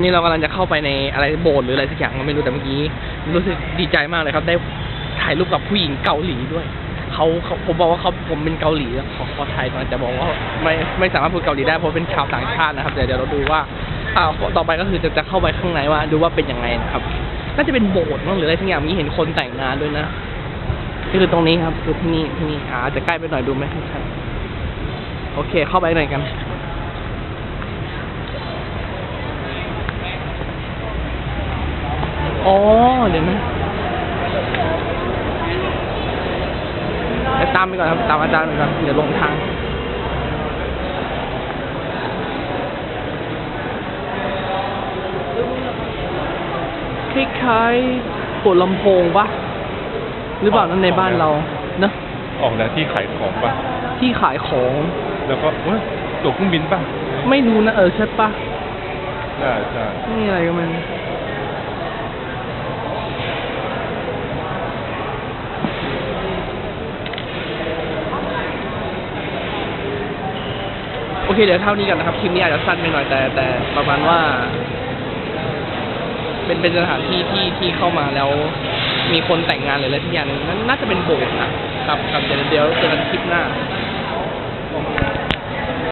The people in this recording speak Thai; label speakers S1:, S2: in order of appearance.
S1: นี่เรากำลังจะเข้าไปในอะไรโบสถ์หรืออะไรสักอย่างก็ไม่รู้แต่เมื่อกี้รู้สึกดีใจมากเลยครับ ได้ถ่ายรูปกับผู้หญิงเกาหลีด้วยเขาเขาผมบอกว่าเขาผมเป็นเกาหลีขอขอไทยก่อนจะบอกว่าไม่ไม่สามารถพูดเกาหลีได้เพราะเป็นชาวต่างชาตินะครับแต่เดี๋ยวเราดูว่าอ่าต่อไปก็คือจะจะเข้าไปข้างในว่าดูว่าเป็นยังไงนะครับน่าจะเป็นโบสถ์มั้งหรืออะไรทั้งอย่างมีเห็นคนแต่งงานด้วยนะนี่คือตรงนี้ครับคือที่นี่ที่นี่อ่าจะใกล้ไปหน่อยดูไหมไม่ชัดโอเค เข้าไปหน่อยกัน อ๋อ เดี๋ยวนะเดี๋ยวตามไปก่อนครับ ตามอาจารย์ไปก่อน เดี๋ยวลงทาง คล้ายๆหัวลำโพงปะหรือเปล่านั่นในบ้านเราเนอะ
S2: ออกแนวที่ขายของป่ะ
S1: ที่ขายของ
S2: แล้วก็เอ้ยตั๋วเครื่องบินป่ะ
S1: ไม่รู้นะเออใช่ปะ
S2: ใช่ใช่
S1: นี่อะไรกันมัน โอเคเดี๋ยวเท่านี้กันนะครับคลิปนี้อาจจะสั้นไปหน่อยแต่แต่ประมาณว่า เป็นเป็นสถานที่ที่ที่เข้ามาแล้ว มีคนแต่งงานหรืออะไรที่อย่างนึงนั้นน่าจะเป็นโบสถ์นะครับครับเดี๋ยวเดี๋ยวเจอกันคลิปหน้า